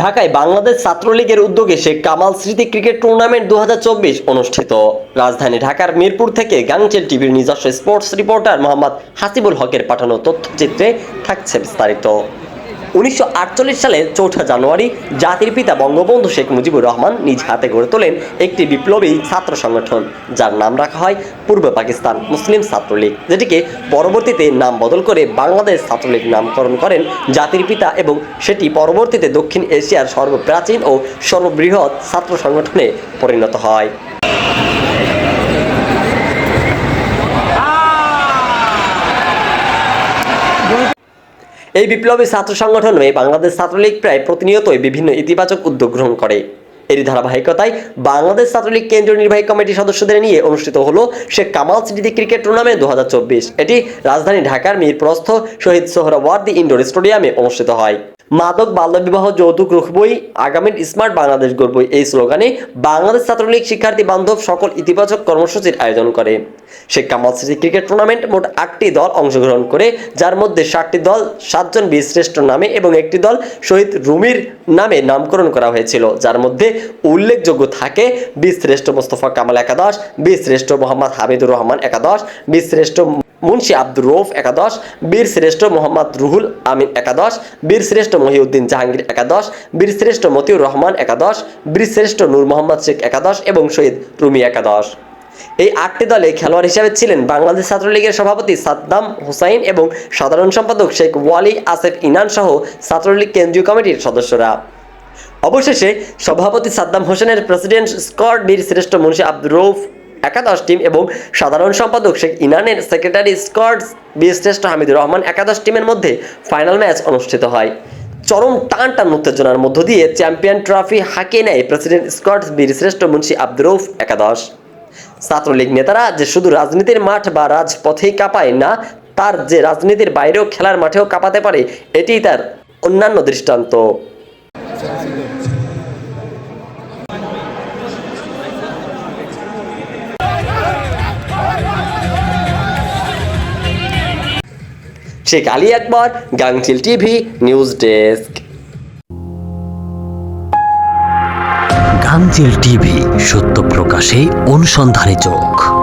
ঢাকায় বাংলাদেশ ছাত্রলীগের উদ্যোগে শেখ কামাল স্মৃতি ক্রিকেট টুর্নামেন্ট দু হাজার চব্বিশ অনুষ্ঠিত। রাজধানী ঢাকার মিরপুর থেকে গাংচেল টিভির নিজস্ব স্পোর্টস রিপোর্টার মোহাম্মদ হাসিবুল হকের পাঠানো তথ্যচিত্রে থাকছে বিস্তারিত। উনিশশো আটচল্লিশ সালে চৌঠা জানুয়ারি জাতির পিতা বঙ্গবন্ধু শেখ মুজিবুর রহমান নিজ হাতে গড়ে তোলেন একটি বিপ্লবী ছাত্র সংগঠন, যার নাম রাখা হয় পূর্ব পাকিস্তান মুসলিম ছাত্রলীগ, যেটিকে পরবর্তীতে নাম বদল করে বাংলাদেশ ছাত্রলীগ নামকরণ করেন জাতির পিতা এবং সেটি পরবর্তীতে দক্ষিণ এশিয়ার সর্বপ্রাচীন ও সর্ববৃহৎ ছাত্র সংগঠনে পরিণত হয়। এই বিপ্লবী ছাত্র সংগঠন হয়ে বাংলাদেশ ছাত্রলীগ প্রায় প্রতিনিয়তই বিভিন্ন ইতিবাচক উদ্যোগ গ্রহণ করে। এরই ধারাবাহিকতায় বাংলাদেশ ছাত্রলীগ কেন্দ্রীয় নির্বাহী কমিটির সদস্যদের নিয়ে অনুষ্ঠিত হল শেখ কামাল স্মৃতি ক্রিকেট টুর্নামেন্ট দু হাজার চব্বিশ। এটি রাজধানী ঢাকার মিরপ্রস্থ শহীদ সোহরাওয়ার্দি ইনডোর স্টেডিয়ামে অনুষ্ঠিত হয়। মাদক বাল্যবিবাহ যৌতুক রুখবই, আগামীর স্মার্ট বাংলাদেশ গড়বই এই স্লোগানে বাংলাদেশ ছাত্রলীগ শিক্ষার্থী বান্ধব সকল ইতিবাচক কর্মসূচির আয়োজন করে। শেখ কামাল স্মৃতি ক্রিকেট টুর্নামেন্ট মোট আটটি দল অংশগ্রহণ করে, যার মধ্যে সাতটি দল সাতজন বীরশ্রেষ্ঠ নামে এবং একটি দল শহীদ রুমির নামে নামকরণ করা হয়েছিল, যার মধ্যে উল্লেখযোগ্য থাকে বীরশ্রেষ্ঠ মোস্তফা কামাল একাদশ, বীরশ্রেষ্ঠ মোহাম্মদ হামিদুর রহমান একাদশ, বীরশ্রেষ্ঠ মুন্সি আব্দুর রৌফ একাদশ, বীর শ্রেষ্ঠ মোহাম্মদ রুহুল আমিন একাদশ, বীর শ্রেষ্ঠ মহিউদ্দিন জাহাঙ্গীর একাদশ, বীর শ্রেষ্ঠ মতিউর রহমান একাদশ, বীর শ্রেষ্ঠ নূর মোহাম্মদ শেখ একাদশ এবং শহীদ রুমি একাদশ। এই আটটি দলে খেলোয়াড় হিসেবে ছিলেন বাংলাদেশ ছাত্রলীগের সভাপতি সাদ্দাম হুসাইন এবং সাধারণ সম্পাদক শেখ ওয়ালি, আসেফ ইনান সহ ছাত্রলীগ কেন্দ্রীয় কমিটির সদস্যরা। অবশেষে সভাপতি সাদ্দাম হোসেনের প্রেসিডেন্ট স্কট বীর শ্রেষ্ঠ মুন্সি আব্দুর রৌফ একাদশ টিম এবং সাধারণ সম্পাদক শেখ ইনানের সেক্রেটারি স্কট বীর শ্রেষ্ঠ হামিদুর রহমান একাদশ টিমের মধ্যে ফাইনাল ম্যাচ অনুষ্ঠিত হয়। চরম টান টান উত্তেজনার মধ্য দিয়ে চ্যাম্পিয়ন ট্রফি হাঁকিয়ে নেয় প্রেসিডেন্ট স্কট বীর শ্রেষ্ঠ মুন্সি আব্দুর রৌফ একাদশ। ছাত্রলীগ নেতারা যে শুধু রাজনীতির মাঠ বা রাজপথেই কাঁপায় না, তার যে রাজনীতির বাইরেও খেলার মাঠেও কাঁপাতে পারে, এটিই তার অন্যান্য দৃষ্টান্ত। Sheikh Ali Akbar Gangchil TV news desk. Gangchil TV সত্য প্রকাশে অনুসন্ধানে চোখ।